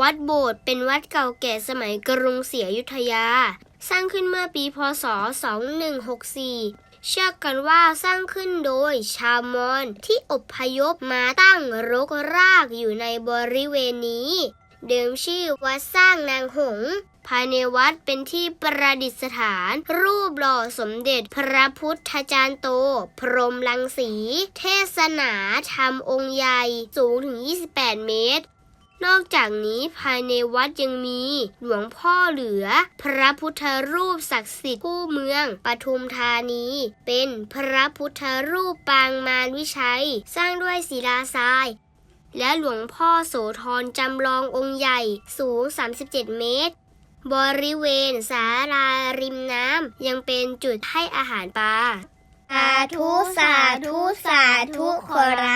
วัดโบสถ์เป็นวัดเก่าแก่สมัยกรุงศรีอยุธยา สร้างขึ้นเมื่อปีพศ 2164 เชื่อกันว่าสร้างขึ้นโดยชาวมอญที่อพยพมาตั้งรกรากอยู่ในบริเวณนี้ เดิมชื่อวัดสร้างนางหงส์ภายในวัดเป็นที่ประดิษฐาน รูปหล่อสมเด็จพระพุทธจารย์โต พรหมลังสี เทศนาธรรมองค์ใหญ่สูงถึง 28 เมตร นอกจากนี้ภายในวัดยังมีหลวงพ่อเหลือ พระพุทธรูปศักดิ์สิทธิ์คู่เมืองปทุมธานี เป็นพระพุทธรูปปางมารวิชัย สร้างด้วยศิลาทราย และหลวงพ่อโสธรจำลององค์ใหญ่สูง 37 เมตร บริเวณศาลาริมน้ำยังเป็นจุดให้อาหารปลา สาธุ สาธุ สาธุขอรับ